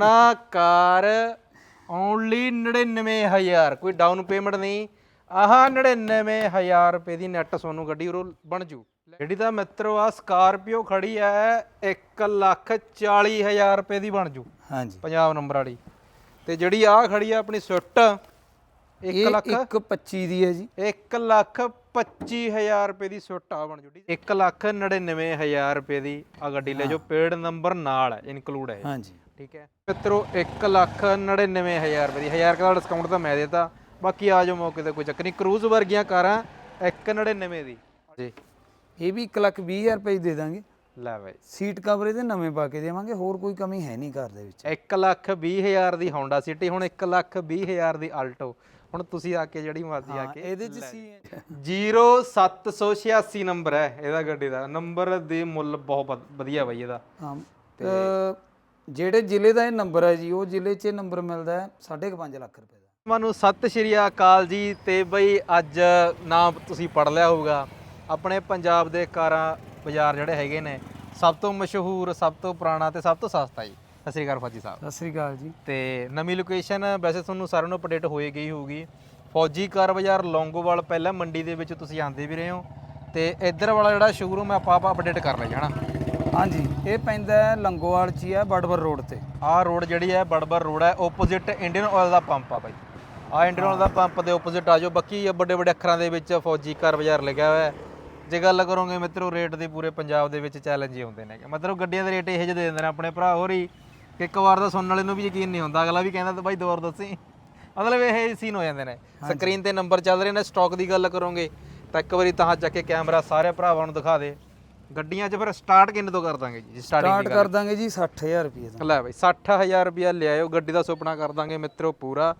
ਨਾ ਕਾਰ ਓਨਲੀ 99000 ਕੋਈ down payment ਨਹੀਂ। ਆਹ 99000 ਰੁਪਏ ਦੀ ਨੈਟ ਸੋਨੂੰ ਗੱਡੀ ਉਰੋਂ ਬਣ ਜੂ। ਜਿਹੜੀ ਤਾਂ ਮਿੱਤਰੋ ਆ ਸਕਾਰਪੀਓ ਖੜੀ ਐ 1 ਲੱਖ 40 ਹਜ਼ਾਰ ਰੁਪਏ ਦੀ ਬਣ ਜੂ। ਹਾਂਜੀ। ਪੰਜਾਬ ਨੰਬਰ ਵਾਲੀ। ਤੇ ਜਿਹੜੀ ਆ ਖੜੀ ਆ ਆਪਣੀ ਸਵਿਫਟ 1 ਇਹ ਲੱਖ 125 ਦੀ ਹੈ ਜੀ। 1 ਲੱਖ 25000 ਰੁਪਏ ਦੀ ਸਵਿਫਟ ਆ ਬਣ ਜੂ। 1 ਲੱਖ 99000 ਰੁਪਏ ਦੀ ਆ ਗੱਡੀ ਲੈ ਜੋ ਪੇਡ ਨੰਬਰ ਨਾਲ ਇਨਕਲੂਡ ਹੈ ਹਾਂਜੀ। ਠੀਕ ਹੈ। ਮਿੱਤਰੋ 1 ਲੱਖ 99000 ਰੁਪਏ ਦੀ 1000 ਦਾ ਡਿਸਕਾਊਂਟ ਤਾਂ ਮੈਂ ਦੇਤਾ। ਬਾਕੀ ਆ ਜਾਓ ਮੌਕੇ ਤੇ ਕੋਈ ਚੱਕਰ ਨਹੀਂ। ਕਰੂਜ਼ ਵਰਗੀਆਂ ਕਾਰਾਂ 199 ਦੀ। ਜੀ ਇਹ ਵੀ 1 ਲੱਖ 20 ਹਜ਼ਾਰ ਰੁਪਏ 'ਚ ਦੇ ਦਾਂਗੇ। ਲੈ ਬਾਈ। ਸੀਟ ਕਵਰ ਇਹਦੇ ਨਵੇਂ ਪਾ ਕੇ ਦੇਵਾਂਗੇ ਹੋਰ ਕੋਈ ਕਮੀ ਹੈ ਨਹੀਂ ਕਾਰ ਦੇ ਵਿੱਚ। 1 ਲੱਖ 20000 ਦੀ Honda City ਹੁਣ 1 ਲੱਖ 20000 ਦੀ Alto ਹੁਣ ਤੁਸੀਂ ਆ ਕੇ ਜਿਹੜੀ ਮਰਜ਼ੀ ਆ ਕੇ ਇਹਦੇ 'ਚ ਸੀ 0786 ਨੰਬਰ ਹੈ ਇਹਦਾ ਗੱਡੀ ਦਾ। ਨੰਬਰ ਦੇ ਮੁੱਲ ਬਹੁਤ ਵਧ- ਵਧੀਆ ਬਾਈ ਇਹਦਾ। ਹਾਂ। ਜਿਹੜੇ ਜ਼ਿਲ੍ਹੇ ਦਾ ਇਹ ਨੰਬਰ ਹੈ ਜੀ ਉਹ ਜ਼ਿਲ੍ਹੇ 'ਚ ਨੰਬਰ ਮਿਲਦਾ ਹੈ 5.5 ਲੱਖ ਰੁਪਏ ਦਾ। ਤੁਹਾਨੂੰ ਸਤਿ ਸ਼੍ਰੀ ਅਕਾਲ ਜੀ ਤੇ ਬਈ ਅੱਜ ਨਾਮ ਤੁਸੀਂ ਪੜ ਲਿਆ ਹੋਊਗਾ। ਆਪਣੇ ਪੰਜਾਬ ਦੇ ਕਾਰਾਂ ਬਾਜ਼ਾਰ ਜਿਹੜੇ ਹੈਗੇ ਨੇ ਸਭ ਤੋਂ ਮਸ਼ਹੂਰ ਸਭ ਤੋਂ ਪੁਰਾਣਾ ਤੇ ਸਭ ਤੋਂ ਸਸਤਾ ਜੀ। ਸਤਿ ਸ਼੍ਰੀ ਅਕਾਲ ਫੌਜੀ ਸਾਹਿਬ। ਸਤਿ ਸ੍ਰੀ ਅਕਾਲ ਜੀ। ਤੇ ਨਵੀਂ ਲੋਕੇਸ਼ਨ ਵੈਸੇ ਤੁਹਾਨੂੰ ਸਾਰਿਆਂ ਨੂੰ ਅਪਡੇਟ ਹੋਏ ਗਈ ਹੋਊਗੀ। ਫੌਜੀ ਕਾਰ ਬਾਜ਼ਾਰ ਲੌਂਗੋਵਾਲ ਪਹਿਲਾਂ ਮੰਡੀ ਦੇ ਵਿੱਚ ਤੁਸੀਂ ਆਂਦੇ ਵੀ ਰਹੇ ਹੋ। ਤੇ ਇੱਧਰ ਵਾਲਾ ਜਿਹੜਾ ਸ਼ੋਰੂਮ ਹੈ ਆਪਾਂ ਆਪਾਂ ਅਪਡੇਟ ਕਰ ਲਿਆ ਜਾਣਾ ਹਾਂਜੀ। ਇਹ ਪੈਂਦਾ ਹੈ ਲੰਗੋਵਾਲ 'ਚ ਹੀ ਹੈ ਬੜਬਰ ਰੋਡ ਤੇ। ਆਹ ਰੋਡ ਜਿਹੜੀ ਹੈ ਬੜਬੜ ਰੋਡ ਹੈ। ਆਪੋਜ਼ਿਟ ਇੰਡੀਅਨ ਆਇਲ ਦਾ ਪੰਪ ਆ ਬਾਈ। ਆਹ ਇੰਡੀਅਨ ਆਇਲ ਦਾ ਪੰਪ ਦੇ ਆਪੋਜ਼ਿਟ ਆ ਜਾਓ। ਬਾਕੀ ਵੱਡੇ ਵੱਡੇ ਅੱਖਰਾਂ ਦੇ ਵਿੱਚ ਫੌਜੀ ਕਾਰ ਬਾਜ਼ਾਰ ਲਿਖਿਆ ਹੋਇਆ ਹੈ। ਜੇ ਗੱਲ ਕਰੋਗੇ ਮਿੱਤਰੋ ਰੇਟ ਦੇ ਪੂਰੇ ਪੰਜਾਬ ਦੇ ਵਿੱਚ ਚੈਲੰਜ ਹੀ ਹੁੰਦੇ ਨੇ ਮਤਲਬ ਗੱਡੀਆਂ ਦੇ ਰੇਟ ਇਹੋ ਜਿਹੇ ਦੇ ਦਿੰਦੇ ਨੇ ਆਪਣੇ ਭਰਾ। ਹੋਰ ਹੀ ਕਿ ਇੱਕ ਵਾਰ ਤਾਂ ਸੁਣਨ ਵਾਲੇ ਨੂੰ ਵੀ ਯਕੀਨ ਨਹੀਂ ਹੁੰਦਾ। ਅਗਲਾ ਵੀ ਕਹਿੰਦਾ ਤੇ ਬਾਈ ਦੁਬਾਰਾ ਦੱਸੀ। ਮਤਲਬ ਇਹ ਸੀਨ ਹੋ ਜਾਂਦੇ ਨੇ। ਸਕਰੀਨ ਤੇ ਨੰਬਰ ਚੱਲ ਰਹੇ ਨੇ। ਸਟਾਕ ਦੀ ਗੱਲ ਕਰੋਗੇ ਤਾਂ ਇੱਕ ਵਾਰੀ ਤਾਂ ਚੱਕ ਕੇ ਕੈਮਰਾ ਸਾਰੇ ਭਰਾਵਾਂ ਨੂੰ ਦਿਖਾ ਦੇ। ਗੱਡੀਆਂ 'ਚ ਫਿਰ ਸਟਾਰਟ ਕਿੰਨੇ ਤੋਂ ਕਰ ਦਾਂਗੇ ਜੀ? ਸਟਾਰਟਿੰਗ ਸਟਾਰਟ ਕਰ ਦਾਂਗੇ ਜੀ 60000 ਰੁਪਏ ਦਾ ਲੈ ਬਈ 60000 ਰੁਪਿਆ ਲਿਆਇਓ ਗੱਡੀ ਦਾ ਸੁਪਨਾ ਕਰ ਦਾਂਗੇ ਮਿੱਤਰੋ ਪੂਰਾ।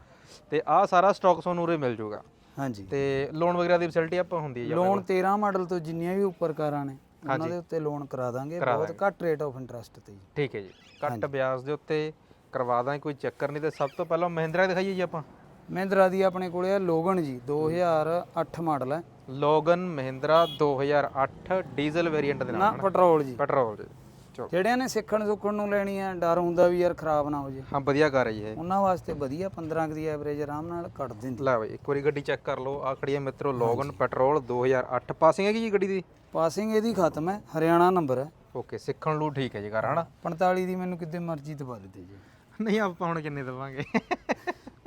ਤੇ ਆਹ ਸਾਰਾ ਸਟਾਕ ਤੁਹਾਨੂੰ ਉਰੇ ਮਿਲ ਜਾਊਗਾ ਹਾਂਜੀ। ਤੇ ਲੋਨ ਵਗੈਰਾ ਦੀ ਫੈਸਿਲਿਟੀ ਆਪਾਂ ਹੁੰਦੀ ਹੈ ਜੀ ਲੋਨ 13 ਮਾਡਲ ਤੋਂ ਜਿੰਨੀਆਂ ਵੀ ਉੱਪਰ ਕਾਰਾਂ ਨੇ ਉਹਨਾਂ ਦੇ ਉੱਤੇ ਲੋਨ ਕਰਾ ਦਾਂਗੇ ਬਹੁਤ ਘੱਟ ਰੇਟ ਆਫ ਇੰਟਰਸਟ ਤੇ ਜੀ। ਠੀਕ ਹੈ ਜੀ। ਘੱਟ ਵਿਆਜ ਦੇ ਉੱਤੇ ਕਰਵਾ ਦਾਂਗੇ ਕੋਈ ਚੱਕਰ ਨਹੀਂ ਤੇ ਸਭ ਤੋਂ ਪਹਿਲਾਂ ਮਹਿੰਦਰਾ ਦਿਖਾਈਏ ਜੀ ਆਪਾਂ। ਮਹਿੰਦਰਾ ਦੀ ਆਪਣੇ ਕੋਲੇ ਹੈ ਲੋਗਨ ਜੀ 2008 ਮਾਡਲ ਹੈ। ਲੋਗਨ ਮਹਿੰਦਰਾ 2008 ਡੀਜ਼ਲ ਵੇਰੀਐਂਟ ਦੇ ਨਾ ਨਾਲ ਪੈਟਰੋਲ ਜੀ। ਪੈਟਰੋਲ ਜੀ। ਚਲੋ। ਜਿਹੜਿਆਂ ਨੇ ਸਿੱਖਣ ਸੁੱਖਣ ਨੂੰ ਲੈਣੀ ਹੈ ਡਰ ਹੁੰਦਾ ਵੀ ਯਾਰ ਖਰਾਬ ਨਾ ਹੋ ਜੇ। ਹਾਂ ਵਧੀਆ ਕਾਰ ਹੈ ਜੀ ਇਹ। ਉਹਨਾਂ ਵਾਸਤੇ ਵਧੀਆ 15 ਕੁ ਦੀ ਐਵਰੇਜ ਆਰਾਮ ਨਾਲ ਕੱਢ ਦਿੰਦੀ। ਲੈ ਬਈ ਇੱਕ ਵਾਰੀ ਗੱਡੀ ਚੈੱਕ ਕਰ ਲਓ। ਆ ਖੜੀ ਹੈ ਮਿੱਤਰੋ ਲੋਗਨ ਪੈਟਰੋਲ 2008 ਪਾਸਿੰਗ ਹੈਗੀ ਜੀ ਗੱਡੀ ਦੀ? ਪਾਸਿੰਗ ਇਹਦੀ ਖਤਮ ਹੈ ਹਰਿਆਣਾ ਨੰਬਰ ਹੈ। ਓਕੇ ਸਿੱਖਣ ਨੂੰ ਠੀਕ ਹੈ ਜੀ ਕਾਰ ਹਨਾ? 45 ਦੀ ਮੈਨੂੰ ਕਿਤੇ ਮਰਜ਼ੀ ਦਵਾ ਦਿੱਤੇ ਜੀ। ਨਹੀਂ ਆਪਾਂ ਹੁਣ ਕਿੰਨੇ ਦਵਾਂਗੇ?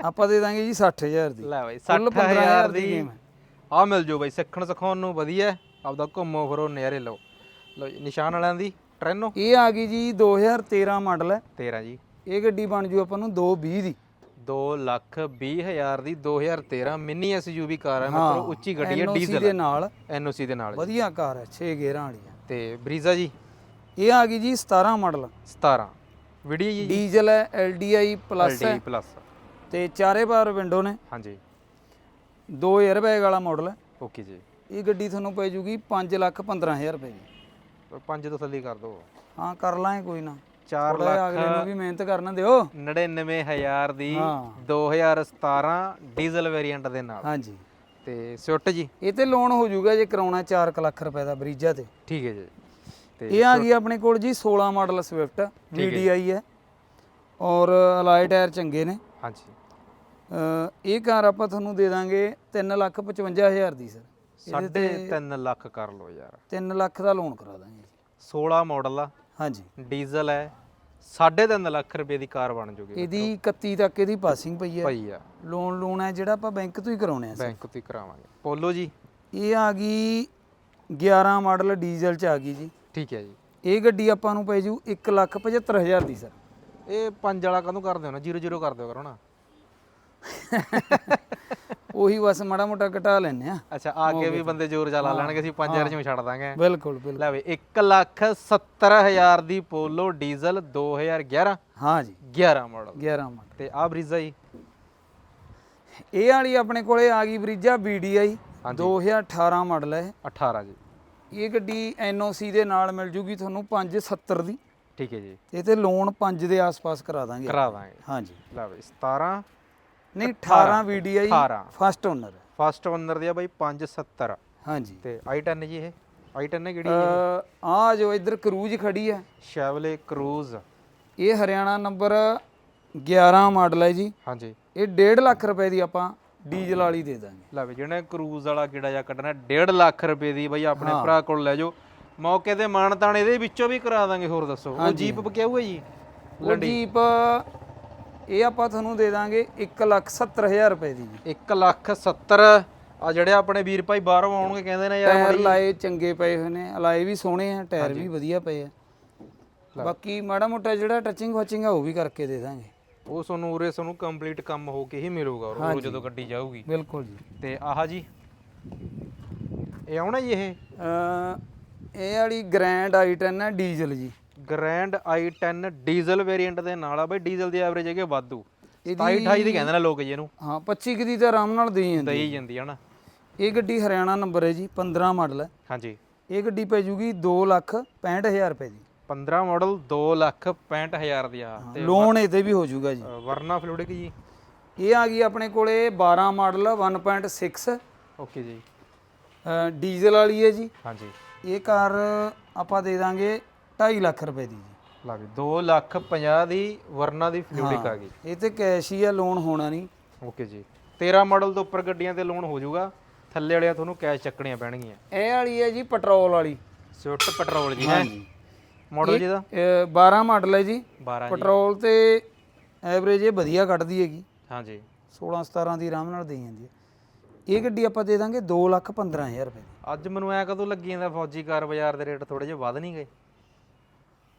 ਆਪਾਂ ਦੇ ਦਾਂਗੇ ਜੀ 60000 ਦੀ। ਲੈ ਬਾਈ ਕੁੱਲ 60000 ਦੀ ਹੈ। ਆ ਮਿਲ ਜੂ ਬਾਈ ਸਿੱਖਣ ਸਿਖਾਉਣ ਨੂੰ ਵਧੀਆ। ਆਪਦਾ ਘੁੰਮੋ ਫਿਰੋ ਨਜ਼ਾਰੇ ਲਓ। ਲਓ ਜੀ ਨਿਸ਼ਾਨ ਵਾਲਿਆਂ ਦੀ ਟ੍ਰੈਨੋ। ਇਹ ਆ ਗਈ ਜੀ 2013 ਮਾਡਲ ਹੈ। 13 ਜੀ। ਇਹ ਗੱਡੀ ਬਣ ਜੂ ਆਪਾਂ ਨੂੰ 220 ਦੀ। 2 ਲੱਖ 20 ਹਜ਼ਾਰ ਦੀ 2013 ਮਿੰਨੀ ਐਸਯੂਵੀ ਕਾਰ ਹੈ ਮਤਲਬ ਉੱਚੀ ਗੱਡੀ ਹੈ NOC ਡੀਜ਼ਲ ਦੇ ਨਾਲ। ਐਨਓਸੀ ਦੇ ਨਾਲ ਜੀ। ਵਧੀਆ ਕਾਰ ਹੈ 6 ਗੇਅਰਾਂ ਵਾਲੀ ਹੈ। ਤੇ ਬਰੀਜ਼ਾ ਜੀ? ਇਹ ਆ ਗਈ ਜੀ 17 ਮਾਡਲ। 17 ਵੀਡੀਓ ਜੀ? ਡੀਜ਼ਲ ਹੈ LDI ਪਲੱਸ ਹੈ। ਪਲੱਸ ਤੇ ਚਾਰੇ ਪਾਰ ਵਿੰਡੋ ਨੇ। ਹਾਂਜੀ। 2 에ਅਰਬੈਗ ਵਾਲਾ ਮਾਡਲ ਹੈ। ਓਕੇ ਜੀ। ਇਹ ਗੱਡੀ ਤੁਹਾਨੂੰ ਪੈ ਜੂਗੀ 5 ਲੱਖ 15000 ਰੁਪਏ ਦੀ। ਪੰਜ ਤੋਂ ਥੱਲੇ ਕਰ ਦਿਓ ਹਾਂ ਕਰ ਲਾਂਗੇ ਕੋਈ ਨਾ। 4 ਥੋੜਾ ਜਿਹਾ ਅਗਲੇ ਨੂੰ ਵੀ ਮਿਹਨਤ ਕਰਨ ਦਿਓ। 99000 ਦੀ ਹਾਂ। 2017 ਡੀਜ਼ਲ ਵੇਰੀਐਂਟ ਦੇ ਨਾਲ। ਹਾਂਜੀ ਤੇ ਸਵਿਫਟ ਜੀ? ਇਹ ਤੇ ਲੋਨ ਹੋ ਜਾਊਗਾ ਜੇ ਕਰਾਉਣਾ 4 ਲੱਖ ਰੁਪਏ ਦਾ ਬਰੀਜਾ ਤੇ। ਠੀਕ ਹੈ ਜੀ। ਤੇ ਇਹ ਆ ਗਈ ਆਪਣੇ ਕੋਲ ਜੀ 16 ਮਾਡਲ ਸਵਿਫਟ VDI ਹੈ ਔਰ ਅਲਾਈ ਟਾਇਰ ਚੰਗੇ ਨੇ। ਹਾਂਜੀ ਇਹ ਕਾਰ ਆਪਾਂ ਤੁਹਾਨੂੰ ਦੇ ਦਾਂਗੇ 3 ਲੱਖ 55000 ਦੀ ਸਰ। ਸਾਢੇ 3 ਲੱਖ ਕਰ ਲਓ ਯਾਰ। 3 ਲੱਖ ਦਾ ਲੋਨ ਕਰਾ ਦਾਂਗੇ 16 ਮਾਡਲ ਆ। ਹਾਂਜੀ। ਡੀਜ਼ਲ ਹੈ। ਸਾਢੇ 3 ਲੱਖ ਰੁਪਏ ਦੀ ਕਾਰ ਬਣ ਜੂਗੀ ਇਹਦੀ 31 ਤੱਕ ਇਹਦੀ ਪਾਸਿੰਗ ਪਈ ਹੈ। ਭਾਈ ਆ। ਲੋਨ ਲੋਨ ਹੈ ਜਿਹੜਾ ਆਪਾਂ ਬੈਂਕ ਤੋਂ ਹੀ ਕਰਾਉਣੇ ਆ ਬੈਂਕ ਤੋਂ ਹੀ ਕਰਾਵਾਂਗੇ। ਪੋਲੋ ਜੀ। ਇਹ ਆ ਗਈ 11 ਮਾਡਲ ਡੀਜ਼ਲ ਚ ਆ ਗਈ ਜੀ। ਠੀਕ ਹੈ ਜੀ। ਇਹ ਗੱਡੀ ਆਪਾਂ ਨੂੰ ਪੈ ਜੂ 1 ਲੱਖ 75000 ਦੀ ਸਰ। ਇਹ ਪੰਜ ਵਾਲਾ ਕਦੋਂ ਕਰਦੇ ਹੋ ਨਾ? 00 ਕਰ ਦਿਓ ਕਰੋ ਨਾ। ਉਹੀ ਬਸ ਮਾੜਾ ਮੋਟਾ ਘਟਾ ਲੈਨੇ ਆ ਅੱਛਾ ਆ ਕੇ ਵੀ ਬੰਦੇ ਜ਼ੋਰ ਚਲਾ ਲੈਣਗੇ ਅਸੀਂ 5000 ਚ ਵੀ ਛੱਡ ਦਾਂਗੇ ਬਿਲਕੁਲ ਬਿਲਕੁਲ। ਲੈ ਵੇ 1 ਲੱਖ 70000 ਦੀ ਪੋਲੋ ਡੀਜ਼ਲ 2011 ਹਾਂ ਜੀ। 11 ਮਾਡਲ 11 ਮਾਡਲ ਤੇ ਆ ਬਰੀਜ਼ਾ ਜੀ। ਇਹ ਵਾਲੀ ਆਪਣੇ ਕੋਲੇ ਆ ਗਈ ਬਰੀਜਾ VDI 2018 ਮਾਡਲ ਹੈ ਇਹ। 18 ਜੀ। ਇਹ ਗੱਡੀ NOC ਦੇ ਨਾਲ ਮਿਲ ਜੂਗੀ ਤੁਹਾਨੂੰ 570 ਦੀ। ਠੀਕ ਹੈ ਜੀ। ਇਹ ਤੇ ਲੋਨ 5 ਦੇ ਆਸ-ਪਾਸ ਕਰਾ ਦਾਂਗੇ। ਕਰਾ ਦਾਂਗੇ। ਹਾਂਜੀ ਲੈ ਵੇ 17 ਨਹੀਂ 18 VDI 18 first owner first owner ਦੀ ਆ ਬਾਈ 570 ਹਾਂਜੀ। ਤੇ i10 ਜੀ ਇਹ? i10 ਹੈ ਕਿਹੜੀ ਅ ਆ ਜੋ ਇੱਧਰ ਕਰੂਜ਼ ਖੜੀ ਹੈ। ਸ਼ੈਵਲੇ ਕਰੂਜ਼ ਇਹ ਹਰਿਆਣਾ ਨੰਬਰ 11 ਮਾਡਲ ਹੈ ਜੀ। ਹਾਂਜੀ। ਇਹ 1.5 ਲੱਖ ਰੁਪਏ ਦੀ ਆਪਾਂ ਡੀਜ਼ਲ ਵਾਲੀ ਦੇ ਦਾਂਗੇ। ਲੈ ਵੀ ਜਿਹਨੇ ਕਰੂਜ਼ ਵਾਲਾ ਕਿਹੜਾ ਜਾਂ ਕੱਢਣਾ 1.5 ਲੱਖ ਰੁਪਏ ਦੀ ਬਈ ਆਪਣੇ ਭਰਾ ਕੋਲ ਲੈ ਜਾਓ। ਮੌਕੇ ਤੇ ਮਾਨਤਾਨ ਇਹਦੇ ਵਿੱਚੋਂ ਵੀ ਕਰਾ ਦਾਂਗੇ ਹੋਰ ਦੱਸੋ। ਉਹ ਜੀਪ ਬਕਿਆਊ ਹੈ ਜੀ? ਉਹ ਜੀਪ ਇਹ ਆਪਾਂ ਤੁਹਾਨੂੰ ਦੇ ਦਾਂਗੇ 1 ਲੱਖ 70 ਹਜ਼ਾਰ ਰੁਪਏ ਦੀ ਜੀ। 1 ਲੱਖ 70 ਆ ਜਿਹੜੇ ਆਪਣੇ ਵੀਰ ਭਾਈ ਬਾਹਰੋਂ ਆਉਣਗੇ ਕਹਿੰਦੇ ਨੇ ਯਾਰ ਟਾਇਰ ਲਾਏ ਚੰਗੇ ਪਏ ਹੋਏ ਨੇ ਅਲਾਏ ਵੀ ਸੋਹਣੇ ਆ ਟਾਇਰ ਵੀ ਵਧੀਆ ਪਏ ਆ। ਬਾਕੀ ਮਾੜਾ ਮੋਟਾ ਜਿਹੜਾ ਟੱਚਿੰਗ ਵਾਚਿੰਗ ਆ ਉਹ ਵੀ ਕਰਕੇ ਦੇ ਦਾਂਗੇ। ਉਹ ਤੁਹਾਨੂੰ ਉਰੇ ਤੁਹਾਨੂੰ ਕੰਪਲੀਟ ਕੰਮ ਹੋ ਕੇ ਹੀ ਮਿਲੂਗਾ ਉਹ ਜਦੋਂ ਗੱਡੀ ਜਾਊਗੀ। ਬਿਲਕੁਲ ਜੀ। ਤੇ ਆਹ ਜੀ ਇਹ ਆਉਣਾ ਜੀ ਇਹ? ਅ ਇਹ ਵਾਲੀ ਗ੍ਰੈਂਡ i10 ਹੈ ਡੀਜ਼ਲ ਜੀ। ਗ੍ਰੈਂਡ i10 ਡੀਜ਼ਲ ਵੇਰੀਐਂਟ ਦੇ ਨਾਲ ਆ ਬਈ ਡੀਜ਼ਲ ਦੀ ਐਵਰੇਜ ਹੈਗੀ ਵਾਧੂ। ਇਹਦੀ- 27 28 ਦੀ ਕਹਿੰਦੇ ਨੇ ਲੋਕ ਜੀ ਇਹਨੂੰ। ਹਾਂ 25 ਕੁ ਦੀ ਤਾਂ ਆਰਾਮ ਨਾਲ ਦੇਈ ਜਾਂਦੀ ਦਈ ਜਾਂਦੀ ਹੈ ਨਾ ਇਹ ਗੱਡੀ ਹਰਿਆਣਾ ਨੰਬਰ ਹੈ ਜੀ 15 ਮਾਡਲ ਹੈ। ਹਾਂਜੀ। ਇਹ ਗੱਡੀ ਪੈ ਜੂਗੀ 2 ਲੱਖ 65000 ਰੁਪਏ ਦੀ। 15 ਮਾਡਲ 2 ਲੱਖ 65000 ਦੀ ਆ ਤੇ ਲੋਨ ਇਹਦੇ ਵੀ ਹੋ ਜੂਗਾ ਜੀ। ਵਰਨਾ ਫਲੂਡਿਕ ਜੀ। ਇਹ ਆ ਗਈ ਆਪਣੇ ਕੋਲੇ 12 ਮਾਡਲ 1.6 ਓਕੇ ਜੀ। ਡੀਜ਼ਲ ਵਾਲੀ ਹੈ ਜੀ। ਹਾਂਜੀ। ਇਹ ਕਾਰ ਆਪਾਂ ਦੇ ਦਾਂਗੇ 2.5 ਲੱਖ ਰੁਪਏ ਦੀ ਜੀ। ਲਾ ਵੀ 2 ਲੱਖ 50 ਦੀ ਵਰਨਾ ਦੀ ਫਲੂਡਿਕ ਆ ਗਈ। ਇਹ ਤੇ ਕੈਸ਼ ਹੀ ਆ ਲੋਨ ਹੋਣਾ ਨਹੀਂ। ਓਕੇ ਜੀ। 13 ਮਾਡਲ ਤੋਂ ਉੱਪਰ ਗੱਡੀਆਂ ਤੇ ਲੋਨ ਹੋ ਜਾਊਗਾ। ਥੱਲੇ ਵਾਲਿਆਂ ਤੁਹਾਨੂੰ ਕੈਸ਼ ਚੱਕਣੀਆਂ ਪੈਣਗੀਆਂ। ਇਹ ਵਾਲੀ ਹੈ ਜੀ ਪੈਟਰੋਲ ਵਾਲੀ। ਸਵਿਫਟ ਪੈਟਰੋਲ ਜੀ ਹੈ? ਮਾਡਲ ਜੀ ਦਾ ਇਹ 12 ਮਾਡਲ ਹੈ ਜੀ। 12 ਜੀ। ਪੈਟਰੋਲ ਤੇ ਐਵਰੇਜ ਇਹ ਵਧੀਆ ਕੱਢਦੀ ਹੈਗੀ। ਹਾਂਜੀ। 16 17 ਦੀ ਆਰਾਮ ਨਾਲ ਦੇ ਜਾਂਦੀ ਹੈ। ਇਹ ਗੱਡੀ ਆਪਾਂ ਦੇ ਦਾਂਗੇ 2 ਲੱਖ 15000 ਰੁਪਏ ਦੀ। ਅੱਜ ਮੈਨੂੰ ਐ ਕਦੋਂ ਲੱਗੀ ਜਾਂਦਾ ਫੌਜੀ ਕਾਰ ਬਾਜ਼ਾਰ ਦੇ ਰੇਟ ਥੋੜੇ ਜਿਹਾ ਵੱਧ ਨਹੀਂ ਗਏ?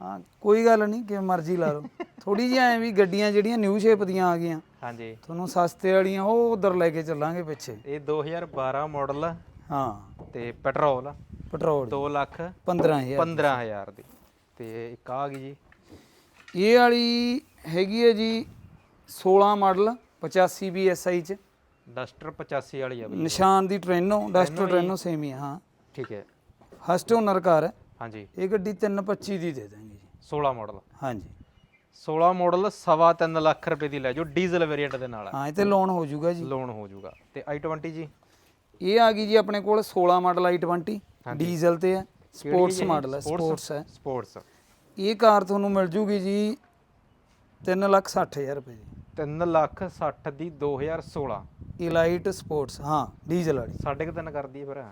ਹਾਂ ਕੋਈ ਗੱਲ ਨਹੀਂ ਕਿਵੇਂ ਮਰਜ਼ੀ ਲਾ ਲਓ। ਥੋੜੀ ਜਿਹੀ ਐ ਵੀ ਗੱਡੀਆਂ ਜਿਹੜੀਆਂ ਨਿਊ ਸ਼ੇਪ ਦੀਆਂ ਆ ਗਈਆਂ। ਹਾਂਜੀ। ਤੁਹਾਨੂੰ ਸਸਤੇ ਵਾਲੀਆਂ ਉਹ ਉਧਰ ਲੈ ਕੇ ਚੱਲਾਂਗੇ ਪਿੱਛੇ। ਇਹ 2012 ਮਾਡਲ ਹਾਂ। ਤੇ ਪੈਟਰੋਲ ਪੈਟਰੋਲ 2 ਲੱਖ 15000 15000 ਦੀ। ਤੇ ਇੱਕ ਆ ਗਈ ਜੀ। ਇਹ ਵਾਲੀ ਹੈਗੀ ਹੈ ਜੀ 16 ਮਾਡਲ 85 BSI ਚ। ਡਸਟਰ 85 ਵਾਲੀ ਆ ਬਈ। ਨਿਸ਼ਾਨ ਦੀ ਟ੍ਰੈਨੋ ਡਸਟਰ ਟ੍ਰੈਨੋ ਸੇਮ ਹੀ ਆ, ਹਾਂ। ਠੀਕ ਹੈ। ਓਨਰ ਕਾਰ ਹੈ। ਹਾਂਜੀ। ਇਹ ਗੱਡੀ 325 ਦੀ ਦੇ ਦਾਂਗੇ ਜੀ। 16 ਮਾਡਲ ਹਾਂਜੀ। 16 ਮਾਡਲ ਸਵਾ ਤਿੰਨ ਲੱਖ ਰੁਪਏ ਦੀ ਲੈ ਜਾਓ ਡੀਜ਼ਲ ਵੇਰੀਐਂਟ ਦੇ ਨਾਲ। ਹਾਂ ਇਹ ਤੇ ਲੋਨ ਹੋ ਜਾਊਗਾ ਜੀ। ਲੋਨ ਹੋ ਜਾਊਗਾ। ਤੇ i20 ਜੀ? ਇਹ ਆ ਗਈ ਜੀ ਆਪਣੇ ਕੋਲ 16 ਮਾਡਲ i20 ਡੀਜ਼ਲ ਤੇ ਹੈ। ਸਪੋਰਟਸ ਮਾਡਲ ਹੈ ਸਪੋਰਟਸ ਹੈ। ਸਪੋਰਟਸ ਇਹ ਕਾਰ ਤੁਹਾਨੂੰ ਮਿਲ ਜੂਗੀ ਜੀ 3 ਲੱਖ 60000 ਰੁਪਏ ਦੀ। 3 ਲੱਖ 60 ਦੀ 2016 ਇਲਾਈਟ ਸਪੋਰਟਸ ਹਾਂ ਡੀਜ਼ਲ ਵਾਲੀ। ਸਾਢੇ ਕੁ ਤਿੰਨ ਕਰਦੀ ਹੈ ਫਿਰ।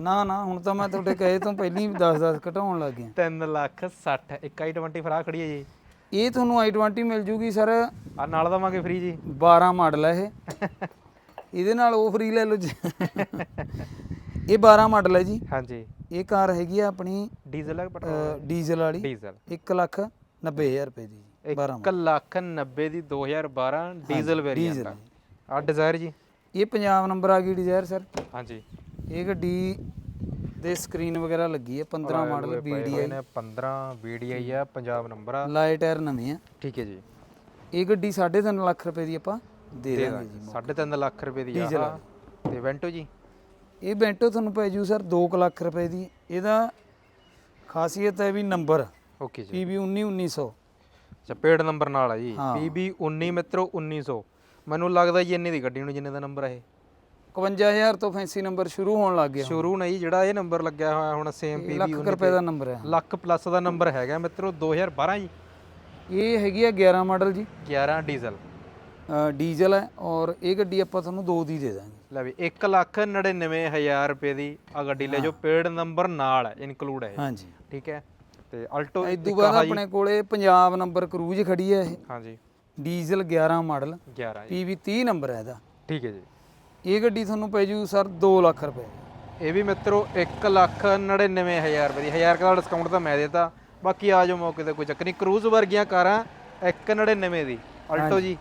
ਨਾ ਨਾ ਹੁਣ ਤਾਂ ਮੈਂ ਤੁਹਾਡੇ ਕਹੇ ਤੋਂ ਪਹਿਲਾਂ ਹੀ 10 10 ਘਟਾਉਣ ਲੱਗ ਗਿਆ। 3 ਲੱਖ 60 ਇੱਕ i20 ਫਰਾ ਖੜੀ ਹੈ ਜੀ। ਇਹ ਤੁਹਾਨੂੰ i20 ਮਿਲ ਜੂਗੀ ਸਰ। ਆ ਨਾਲ ਦਵਾਂਗੇ ਫ੍ਰੀ ਜੀ। 12 ਮਾਡਲ ਹੈ ਇਹ। ਇਹਦੇ ਨਾਲ ਉਹ ਫ੍ਰੀ ਲੈ ਲਓ ਜੀ। ਇਹ 12 ਮਾਡਲ ਹੈ ਜੀ। ਹਾਂਜੀ। ਇਹ ਕਾਰ ਹੈਗੀ ਆ ਆਪਣੀ ਡੀਜ਼ਲ ਹੈ ਪੈਟਰੋਲ ਡੀਜ਼ਲ ਵਾਲੀ। ਡੀਜ਼ਲ। 1 ਲੱਖ 90000 ਰੁਪਏ ਦੀ ਜੀ 12 1 ਲੱਖ 90 ਦੀ 2012 ਡੀਜ਼ਲ ਵੇਰੀਐਂਟ ਆ। ਡਿਜ਼ਾਇਰ ਜੀ। ਇਹ ਪੰਜਾਬ ਨੰਬਰ ਆ ਗਈ ਡਿਜ਼ਾਇਰ ਸਰ। ਹਾਂਜੀ। ਇਹ ਗੱਡੀ ਦੇ ਸਕਰੀਨ ਵਗੈਰਾ ਲੱਗੀ ਹੈ 15 ਮਾਡਲ ਵੀਡੀਆਈ ਨੇ 15 ਵੀਡੀਆਈ ਆ ਪੰਜਾਬ ਨੰਬਰ ਆ। ਲਾਈਟ ਟਾਇਰ ਨਵੇਂ ਆ। ਠੀਕ ਹੈ ਜੀ। ਇਹ ਗੱਡੀ 3.5 ਲੱਖ ਰੁਪਏ ਦੀ ਆਪਾਂ ਦੇ ਦਾਂਗੇ ਜੀ 3.5 ਲੱਖ ਰੁਪਏ ਦੀ ਆ। ਤੇ ਵੈਂਟੋ ਜੀ? ਇਹ ਬੈਂਟੋ ਤੁਹਾਨੂੰ ਪੈ ਜੂ ਸਰ 2 ਲੱਖ ਰੁਪਏ ਦੀ। ਇਹਦਾ ਖਾਸੀਅਤ ਹੈ ਵੀ ਨੰਬਰ ਓਕੇ ਜੀ। PB 19 1900 ਅੱਛਾ ਪੇਡ ਨੰਬਰ ਨਾਲ ਆ ਜੀ। PB 19 ਮਿੱਤਰੋ 1900 ਮੈਨੂੰ ਲੱਗਦਾ ਜੀ ਇੰਨੀ ਦੀ ਗੱਡੀ ਨੂੰ ਜਿੰਨੇ ਦਾ ਨੰਬਰ ਹੈ 51000 ਤੋਂ ਫੈਂਸੀ ਨੰਬਰ ਸ਼ੁਰੂ ਹੋਣ ਲੱਗ ਗਿਆ ਸ਼ੁਰੂ ਨਹੀਂ ਜਿਹੜਾ ਇਹ ਨੰਬਰ ਲੱਗਿਆ ਹੋਇਆ ਹੁਣ ਸੇਮ PB ਲੱਖ ਰੁਪਏ ਦਾ ਨੰਬਰ ਹੈ ਲੱਖ ਪਲੱਸ ਦਾ ਨੰਬਰ ਹੈਗਾ ਮਿੱਤਰੋ 2012 ਜੀ। ਇਹ ਹੈਗੀ ਆ 11 ਮਾਡਲ ਜੀ। 11 ਡੀਜ਼ਲ ਡੀਜ਼ਲ ਹੈ ਔਰ ਇਹ ਗੱਡੀ ਆਪਾਂ ਤੁਹਾਨੂੰ ਦੋ ਦੀ ਦੇ ਦਾਂਗੇ। ਲੈ ਵੀ 1 ਲੱਖ 99000 ਰੁਪਏ ਦੀ ਆ ਗੱਡੀ ਲੈ ਜੋ ਪੇਡ ਨੰਬਰ ਨਾਲ ਹੈ ਇਨਕਲੂਡ ਹੈ ਹਾਂਜੀ। ਠੀਕ ਹੈ? ਤੇ ਅਲਟੋ ਇਦੋਂ ਬਾਅਦ ਆਪਣੇ ਕੋਲੇ ਪੰਜਾਬ ਨੰਬਰ ਕਰੂਜ਼ ਖੜੀ ਹੈ ਇਹ। ਹਾਂਜੀ। Diesel 11 model. 11 ਜੀ। PB 30 ਨੰਬਰ ਹੈ ਇਹਦਾ। ਠੀਕ ਹੈ ਜੀ। ਇਹ ਗੱਡੀ ਤੁਹਾਨੂੰ ਪੈ ਜੂ ਸਰ 2 ਲੱਖ ਰੁਪਏ। ਇਹ ਵੀ ਮਿੱਤਰੋ 1 ਲੱਖ 99000 ਰੁਪਏ ਦੀ। 1000 ਦਾ ਡਿਸਕਾਊਂਟ ਤਾਂ ਮੈਂ ਦੇਤਾ। ਬਾਕੀ ਆ ਜਾਓ ਮੌਕੇ ਤੇ ਕੋਈ ਚੱਕਰ ਨਹੀਂ। ਕਰੂਜ਼ ਵਰਗੀਆਂ ਕਾਰਾਂ 199 ਦੀ। ਅਲਟੋ ਜੀ।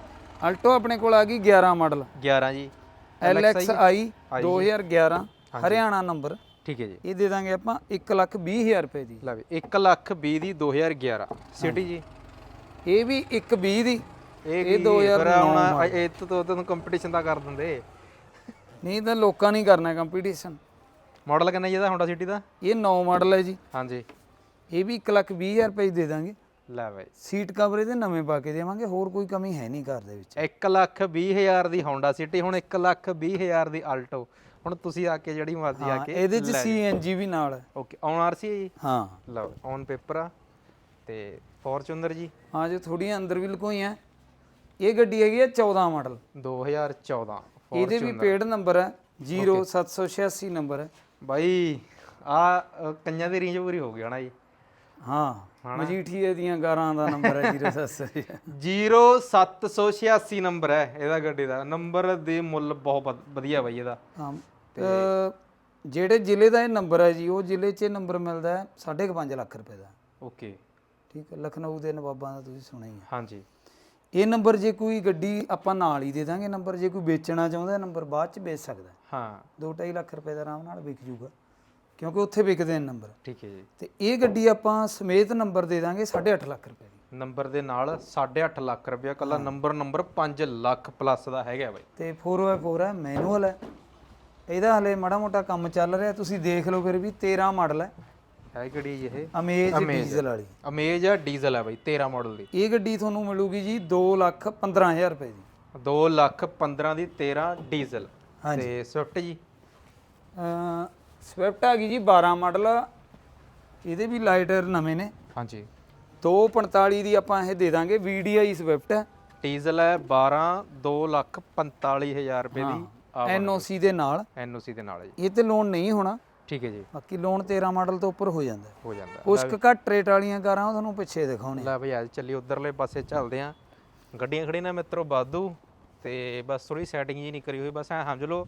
ਅਲਟੋ ਆਪਣੇ ਕੋਲ ਆ ਗਈ 11 ਮਾਡਲ। 11 ਜੀ। LXI 2011 ਹਰਿਆਣਾ ਨੰਬਰ ਠੀਕ ਹੈ ਜੀ। ਇਹ ਦੇ ਦਾਂਗੇ ਆਪਾਂ 1 ਲੱਖ 20 ਹਜ਼ਾਰ ਰੁਪਏ ਦੀ। ਲੈ ਵੀ 1 ਲੱਖ 20 ਦੀ 2011 ਸਿਟੀ ਜੀ। ਇਹ ਵੀ 1 20 ਦੀ। ਇਹ ਇਹ ਕੀ 2009 ਫਿਰ ਹੁਣ ਇਹ ਤੋਂ ਤੋਂ ਤੁਹਾਨੂੰ ਕੰਪੀਟੀਸ਼ਨ ਤਾਂ ਕਰ ਦਿੰਦੇ। ਨਹੀਂ ਤਾਂ ਲੋਕਾਂ ਨਹੀਂ ਕਰਨਾ ਕੰਪੀਟੀਸ਼ਨ ਮਾਡਲ ਕਿੰਨਾ ਜੀ ਇਹਦਾ ਸਿਟੀ ਦਾ? ਇਹ 9 ਮਾਡਲ ਹੈ ਜੀ। ਹਾਂਜੀ। ਇਹ ਵੀ 1 ਲੱਖ 20 ਹਜ਼ਾਰ ਰੁਪਏ ਦੀ ਦੇ ਦਾਂਗੇ। ਲੈ ਬਾਈ। ਸੀਟ ਕਵਰ ਇਹਦੇ ਨਵੇਂ ਪਾ ਕੇ ਦੇਵਾਂਗੇ ਹੋਰ ਕੋਈ ਕਮੀ ਹੈ ਨਹੀਂ ਕਾਰ ਦੇ ਵਿੱਚ। 1 ਲੱਖ 20 ਹਜ਼ਾਰ ਦੀ ਹੋਂਡਾ ਸਿਟੀ ਹੁਣ 1 ਲੱਖ 20 ਹਜ਼ਾਰ ਦੀ ਆਲਟੋ ਹੁਣ ਤੁਸੀਂ ਆ ਕੇ ਜਿਹੜੀ ਮਰਜ਼ੀ ਆ ਕੇ ਇਹਦੇ ਚ ਸੀਐਨਜੀ ਵੀ ਨਾਲ ਹੈ। ਓਕੇ ਔਨ ਆਰਸੀ ਹੈ ਜੀ? ਹਾਂ। ਲਓ ਔਨ ਪੇਪਰ ਆ। ਤੇ ਫੋਰਚੂਨਰ ਜੀ? ਹਾਂ ਜੋ ਥੋੜੀਆਂ ਅੰਦਰ ਵੀ ਲੁਕੋਈਆਂ ਇਹ ਗੱਡੀ ਹੈਗੀ ਹੈ 14 ਮਾਡਲ 2014 ਇਹਦੇ ਵੀ ਪੇਡ ਨੰਬਰ ਹੈ 0786 ਨੰਬਰ ਹੈ। ਬਾਈ ਆ ਕੰਨਿਆਂ ਦੀ ਰੇਂਜ ਪੂਰੀ ਹੋ ਗਈ ਹਨਾ ਜੀ। ਹਾਂ ਮਜੀਠੀਏ ਦੀਆਂ ਗਾਰਾਂ ਦਾ ਨੰਬਰ ਹੈ 0786 0786 ਨੰਬਰ ਹੈ ਇਹਦਾ ਗੱਡੀ ਦਾ। ਨੰਬਰ ਦੇ ਮੁੱਲ ਬਹੁਤ ਵਧ- ਵਧੀਆ ਬਾਈ ਇਹਦਾ। ਹਾਂ ਜਿਹੜੇ ਜ਼ਿਲ੍ਹੇ ਦਾ ਇਹ ਨੰਬਰ ਹੈ ਜੀ ਉਹ ਜ਼ਿਲ੍ਹੇ 'ਚ ਇਹ ਨੰਬਰ ਮਿਲਦਾ ਹੈ 5.5 ਲੱਖ ਰੁਪਏ ਦਾ। ਓਕੇ ਠੀਕ ਹੈ ਲਖਨਊ ਦੇ ਨਵਾਬਾਂ ਦਾ ਤੁਸੀਂ ਸੁਣਿਆ ਹੀ ਹੈ। ਹਾਂਜੀ। ਇਹ ਨੰਬਰ ਜੇ ਕੋਈ ਗੱਡੀ ਆਪਾਂ ਨਾਲ ਹੀ ਦੇ ਦਾਂਗੇ ਨੰਬਰ ਜੇ ਕੋਈ ਵੇਚਣਾ ਚਾਹੁੰਦਾ ਨੰਬਰ ਬਾਅਦ 'ਚ ਵੇਚ ਸਕਦਾ। ਹੈ। ਹਾਂ ਦੋ ਢਾਈ ਲੱਖ ਰੁਪਏ ਦਾ ਆਰਾਮ ਨਾਲ ਵਿਕ ਜੂਗਾ ਕਿਉਂਕਿ ਉੱਥੇ ਵਿਕਦੇ ਨੇ ਨੰਬਰ। ਠੀਕ ਹੈ ਜੀ। ਤੇ ਇਹ ਗੱਡੀ ਆਪਾਂ ਸਮੇਤ ਨੰਬਰ ਦੇ ਦਾਂਗੇ 8.5 ਲੱਖ ਰੁਪਏ ਦੀ। ਨੰਬਰ ਦੇ ਨਾਲ 8.5 ਲੱਖ ਰੁਪਇਆ ਕੱਲਾ ਨੰਬਰ ਨੰਬਰ 5 ਲੱਖ ਪਲੱਸ ਦਾ ਹੈਗਾ ਬਾਈ। ਤੇ 4x4 ਹੈ ਮੈਨੂਅਲ ਹੈ। ਇਹਦਾ ਹਲੇ ਮਾੜਾ ਮੋਟਾ ਕੰਮ ਚੱਲ ਰਿਹਾ ਤੁਸੀਂ ਦੇਖ ਲਓ ਫਿਰ ਵੀ 13 ਮਾਡਲ ਹੈ। ਹੈ ਕਿਹੜੀ ਜੀ ਇਹ? ਅਮੇਜ ਡੀਜ਼ਲ ਵਾਲੀ? ਅਮੇਜ ਆ ਡੀਜ਼ਲ ਹੈ ਬਾਈ 13 ਮਾਡਲ ਦੀ। ਇਹ ਗੱਡੀ ਤੁਹਾਨੂੰ ਮਿਲੂਗੀ ਜੀ 2 ਲੱਖ 15000 ਰੁਪਏ ਦੀ 2 ਲੱਖ 15 ਦੀ 13 ਡੀਜ਼ਲ। ਤੇ ਸਵਿਫਟ ਜੀ? ਸਵਿਫਟ ਆ ਗਈ ਜੀ 12 ਮਾਡਲ ਇਹਦੇ ਵੀ ਲਾਈਟਰ ਨਵੇਂ ਨੇ। ਹਾਂਜੀ। 245 ਦੀ ਆਪਾਂ ਇਹ ਦੇ ਦਾਂਗੇ VDI ਸਵਿਫਟ ਹੈ। ਡੀਜ਼ਲ ਹੈ 12 2 ਲੱਖ 45000 ਰੁਪਏ ਦੀ NOC ਦੇ ਨਾਲ। ਐਨਓਸੀ ਦੇ ਨਾਲ ਹੈ ਜੀ। ਇਹ ਤੇ ਲੋਨ ਨਹੀਂ ਹੋਣਾ। ਠੀਕ ਹੈ ਜੀ। ਬਾਕੀ ਲੋਨ 13 ਮਾਡਲ ਤੋਂ ਉੱਪਰ ਹੋ ਜਾਂਦਾ ਹੈ। ਜਾਂਦਾ। ਕੁਛ ਕੁ ਘੱਟ ਰੇਟ ਵਾਲੀਆਂ ਕਾਰਾਂ ਉਹ ਤੁਹਾਨੂੰ ਪਿੱਛੇ ਦਿਖਾਉਣੇ ਲੈ ਬਈ ਅੱਜ ਚੱਲੀ ਉਧਰਲੇ ਪਾਸੇ ਚੱਲਦੇ ਆਂ ਗੱਡੀਆਂ ਖੜੀਆਂ ਨੇ ਮਿੱਤਰੋ ਬਾਦੂ ਤੇ ਬਸ ਥੋੜੀ ਸੈਟਿੰਗ ਜੀ ਨਹੀਂ ਕਰੀ ਹੋਈ ਬਸ ਐ ਸਮਝ ਲਓ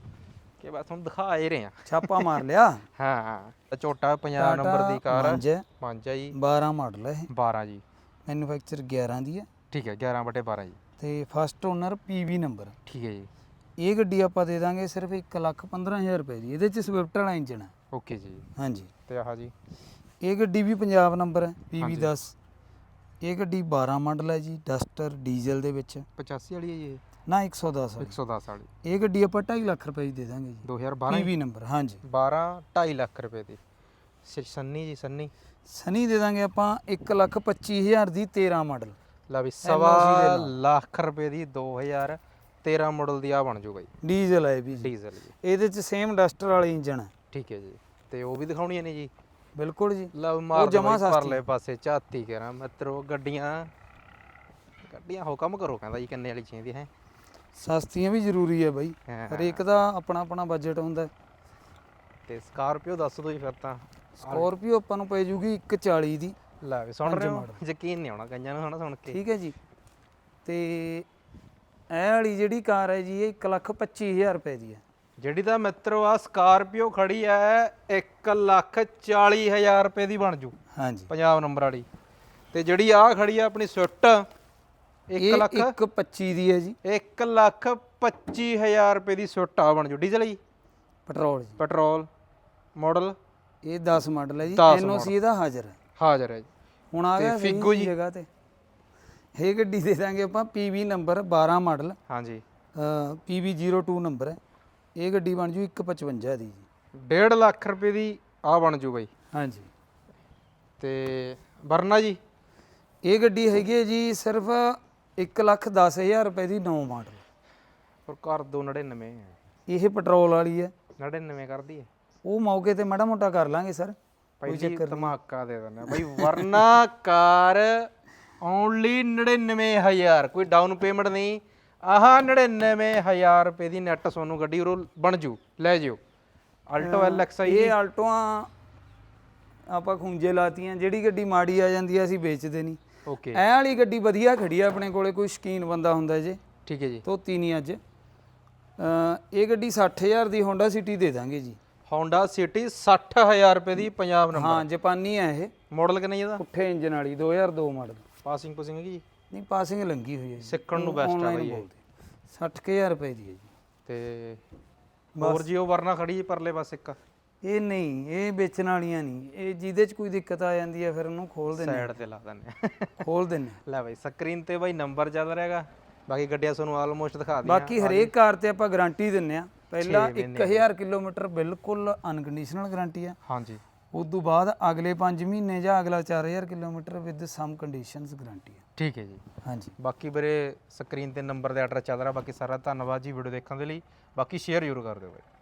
ਕਿ ਬਸ ਤੁਹਾਨੂੰ ਦਿਖਾ ਹੀ ਰਹੇ ਆ ਛਾਪਾ ਮਾਰ ਲਿਆ। ਹਾਂ ਹਾਂ। ਛੋਟਾ 50 ਨੰਬਰ ਦੀ ਕਾਰ ਪੰਜ ਹੈ, ਪੰਜ ਹੈ ਜੀ। 12 ਮਾਡਲ ਹੈ ਇਹ। 12 ਜੀ। ਮੈਨੂਫੈਕਚਰ 11 ਦੀ ਹੈ। ਠੀਕ ਹੈ 11 ਬਟੇ 12 ਜੀ। ਤੇ ਫਸਟ ਓਨਰ PV ਨੰਬਰ। ਠੀਕ ਹੈ ਜੀ। ਇਹ ਗੱਡੀ ਆਪਾਂ ਦੇ ਦਾਂਗੇ ਸਿਰਫ 1 ਲੱਖ 15000 ਰੁਪਏ ਦੀ। ਇਹਦੇ ਚ ਸਵਿਫਟ ਵਾਲਾ ਇੰਜਨ ਹੈ ਓਕੇ ਜੀ। ਹਾਂਜੀ। ਤੇ ਆਹ ਜੀ। ਇਹ ਗੱਡੀ ਵੀ ਪੰਜਾਬ ਨੰਬਰ ਹੈ PV 10 ਇਹ ਗੱਡੀ 12 ਮਾਡਲ ਹੈ ਜੀ ਡਸਟਰ ਡੀਜ਼ਲ ਦੇ ਵਿੱਚ। 85 ਵਾਲੀ ਹੈ ਜੀ ਨਾ 110 ਵਾਲੀ। 110 ਵਾਲੀ। ਇਹ ਗੱਡੀ ਆਪਾਂ 2.5 ਲੱਖ ਰੁਪਏ ਦੀ ਦੇ ਦਾਂਗੇ ਜੀ। 2012 PV ਨੰਬਰ ਹਾਂਜੀ। 12 2.5 ਲੱਖ ਰੁਪਏ ਦੀ। ਸ- ਸੰਨੀ ਜੀ ਸੰਨੀ। ਸਨੀ ਦੇ ਦਾਂਗੇ ਆਪਾਂ 1 ਲੱਖ 25000 ਦੀ 13 ਮਾਡਲ। ਲਾ ਵੀ ਸਵਾ ਲੱਖ ਰੁਪਏ ਦੀ 2013 ਮਾਡਲ ਦੀ ਆ ਬਣ ਜੂਗਾ ਜੀ ਡੀਜ਼ਲ ਹੈ ਵੀ ਜੀ। ਡੀਜ਼ਲ ਜੀ। ਇਹਦੇ ਚ ਸੇਮ ਡਸਟਰ ਵਾਲਾ ਇੰਜਨ ਹੈ। ਠੀਕ ਹੈ ਜੀ। ਤੇ ਉਹ ਵੀ ਦਿਖਾਉਣੀਆਂ ਨੇ ਜੀ? ਬਿਲਕੁਲ ਜੀ। ਲਵ ਮਾਰ ਜਮਾਂ ਪਰਲੇ ਪਾਸੇ ਝਾਤੀ ਕਰਾਂ ਮਿੱਤਰੋ ਗੱਡੀਆਂ। ਗੱਡੀਆਂ ਹੁਕਮ ਕਰੋ ਕਹਿੰਦਾ ਜੀ ਕਿੰਨੇ ਵਾਲੀ ਚਾਹੀਦੀ ਹੈ। ਸਸਤੀਆਂ ਵੀ ਜ਼ਰੂਰੀ ਹੈ ਬਾਈ। ਹਰੇਕ ਦਾ ਆਪਣਾ ਆਪਣਾ ਬਜਟ ਹੁੰਦਾ। ਤੇ ਸਕਾਰਪੀਓ ਦੱਸ ਦੋ ਜੀ ਫਿਰ ਤਾਂ। ਸਕਾਰਪੀਓ ਆਪਾਂ ਨੂੰ ਪੈ ਜੂਗੀ 140 ਦੀ। ਲੈ ਸੁਣ ਰਹੇ ਹੋ? ਯਕੀਨ ਨਹੀਂ ਆਉਣਾ ਕਈਆਂ ਨੂੰ ਹਨਾ ਸੁਣ ਕੇ। ਠੀਕ ਹੈ ਜੀ। ਤੇ ਇਹ ਵਾਲੀ ਜਿਹੜੀ ਕਾਰ ਹੈ ਜੀ ਇਹ 1 ਲੱਖ 25000 ਰੁਪਏ ਦੀ ਹੈ। ਜਿਹੜੀ ਤਾਂ ਮਿੱਤਰੋ ਆ ਸਕਾਰਪੀਓ ਖੜੀ ਐ 1 ਲੱਖ 40 ਹਜ਼ਾਰ ਰੁਪਏ ਦੀ ਬਣ ਜੂ। ਹਾਂਜੀ। ਪੰਜਾਬ ਨੰਬਰ ਵਾਲੀ। ਤੇ ਜਿਹੜੀ ਆ ਖੜੀ ਆ ਆਪਣੀ ਸਵਿਫਟ 1 ਇਹ ਲੱਖ 125 ਦੀ ਹੈ ਜੀ। 1 ਲੱਖ 25 ਹਜ਼ਾਰ ਰੁਪਏ ਦੀ ਸਵਿਫਟ ਆ ਬਣ ਜੂ। ਡੀਜ਼ਲ ਜੀ? ਪੈਟਰੋਲ ਜੀ। ਪੈਟਰੋਲ। ਮਾਡਲ? ਇਹ 10 ਮਾਡਲ ਹੈ ਜੀ। 10 ਐਨਓਸੀ ਇਹਦਾ ਹਾਜ਼ਰ ਹੈ ਹਾਜ਼ਰ ਹੈ ਜੀ। ਹੁਣ ਆ ਗਿਆ ਫਿੱਗੋ ਸਹੀ ਜਗ੍ਹਾ ਤੇ। ਇਹ ਗੱਡੀ ਦੇ ਦਾਂਗੇ ਆਪਾਂ PV ਨੰਬਰ 12 ਮਾਡਲ। ਹਾਂਜੀ। PV02 ਨੰਬਰ ਹੈ ਇਹ ਗੱਡੀ ਬਣ ਜੂ 155 ਦੀ ਜੀ। 1.5 ਲੱਖ ਰੁਪਏ ਦੀ ਆ ਬਣ ਜੂ ਬਾਈ। ਹਾਂਜੀ। ਤੇ ਵਰਨਾ ਜੀ? ਇਹ ਗੱਡੀ ਹੈਗੀ ਹੈ ਜੀ ਸਿਰਫ 1 ਲੱਖ 10000 ਰੁਪਏ ਦੀ ਨੌ ਮਾਡਲ। ਪਰ ਕਰ ਦੋ 99 ਇਹ ਪੈਟਰੋਲ ਵਾਲੀ ਹੈ। 99 ਕਰਦੀ ਹੈ? ਉਹ ਮੌਕੇ ਤੇ ਮਾੜਾ ਮੋਟਾ ਕਰ ਲਾਂਗੇ ਸਰ। ਪਹਿਲੀ ਧਮਾਕਾ ਦੇ ਦਿੰਦੇ ਬਈ ਵਰਨਾ ਕਾਰ ਓਨਲੀ 99000 ਕੋਈ ਡਾਊਨ ਪੇਮੈਂਟ ਨਹੀਂ। ਆਹ 99000 ਰੁਪਏ ਦੀ ਨੈਟ ਸੋਨੂੰ ਗੱਡੀ ਉਰੋਂ ਬਣ ਜੂ ਲੈ ਜਿਓ। ਆਲਟੋ ਐਲਐਕਸਆਈ ਇਹ ਆਲਟੋਆਂ ਆਪਾਂ ਖੁੰਝੇ ਲਾਤੀਆਂ ਜਿਹੜੀ ਗੱਡੀ ਮਾੜੀ ਆ ਜਾਂਦੀ ਆ ਅਸੀਂ ਵੇਚਦੇ ਨਹੀਂ। ਓਕੇ ਐ ਵਾਲੀ ਗੱਡੀ ਵਧੀਆ ਖੜੀ ਆ ਆਪਣੇ ਕੋਲੇ ਕੋਈ ਸ਼ਕੀਨ ਬੰਦਾ ਹੁੰਦਾ ਜੇ। ਠੀਕ ਹੈ ਜੀ। ਧੋਤੀ ਨਹੀਂ ਅੱਜ। ਇਹ ਗੱਡੀ 60000 ਦੀ ਹੋਂਡਾ ਸਿਟੀ ਦੇ ਦਾਂਗੇ ਜੀ। Honda City 60000 ਰੁਪਏ ਦੀ ਪੰਜਾਬ ਨੰਬਰ ਹਾਂ ਜਾਪਾਨੀ ਆ ਇਹ। ਮਾਡਲ ਕਿੰਨਾ ਇਹਦਾ? ਪੁੱਠੇ ਇੰਜਨ ਵਾਲੀ 2002 ਮਾਡਲ। ਪਾਸਿੰਗ ਪੁਸਿੰਗ ਜੀ। ਨਹੀਂ ਪਾਸਿੰਗ ਲੰਗੀ ਹੋਈ ਹੈ ਜੀ। ਸਿੱਖਣ ਨੂੰ ਬੈਸਟ ਆ Online ਬਈ ਇਹ। ਬੋਲਦੇ। 60000 ਰੁਪਏ ਦੀ ਹੈ ਜੀ। ਤੇ ਹੋਰ ਜੀ ਉਹ ਵਰਨਾ ਖੜੀ ਜੀ ਪਰਲੇ ਪਾਸੇ ਇੱਕ? ਇਹ ਨਹੀਂ ਇਹ ਵੇਚਣ ਵਾਲੀਆਂ ਨਹੀਂ। ਇਹ ਜਿਹਦੇ ਚ ਕੋਈ ਦਿੱਕਤ ਆ ਜਾਂਦੀ ਹੈ ਫਿਰ ਉਹਨੂੰ ਖੋਲ ਦਿੰਦੇ ਸਾਈਡ ਤੇ ਲਾ ਦਿੰਦੇ ਆ ਖੋਲ ਦਿੰਦੇ ਲੈ ਬਾਈ ਸਕਰੀਨ ਤੇ ਬਾਈ ਨੰਬਰ ਚੱਲ ਰਿਹਾਗਾ। ਬਾਕੀ ਗੱਡੀਆਂ ਤੁਹਾਨੂੰ ਆਲਮੋਸਟ ਦਿਖਾ ਦਿਆਂ ਬਾਕੀ ਹਰੇਕ ਕਾਰ ਤੇ ਆਪਾਂ ਗਾਰੰਟੀ ਦਿੰਨੇ ਆ ਪਹਿਲਾਂ 1000 ਕਿਲੋਮੀਟਰ ਬਿਲਕੁਲ ਅਨਕੰਡੀਸ਼ਨਲ ਗਾਰੰਟੀ ਆ ਹਾਂਜੀ। ਉਸ ਤੋਂ ਬਾਅਦ ਅਗਲੇ 5 ਮਹੀਨੇ ਜਾਂ ਅਗਲਾ 4000 kilometre with some conditions guarantee ਆ ਠੀਕ ਹੈ ਜੀ। ਹਾਂਜੀ। ਬਾਕੀ ਵੀਰੇ ਸਕਰੀਨ ਤੇ ਨੰਬਰ ਦੇ ਐਡਰੈਸ ਚੱਲ ਰਿਹਾ ਬਾਕੀ ਸਾਰਾ ਧੰਨਵਾਦ ਜੀ ਵੀਡੀਓ ਦੇਖਣ ਦੇ ਲਈ। ਬਾਕੀ ਸ਼ੇਅਰ ਜ਼ਰੂਰ ਕਰ ਦਿਓ ਬਾਈ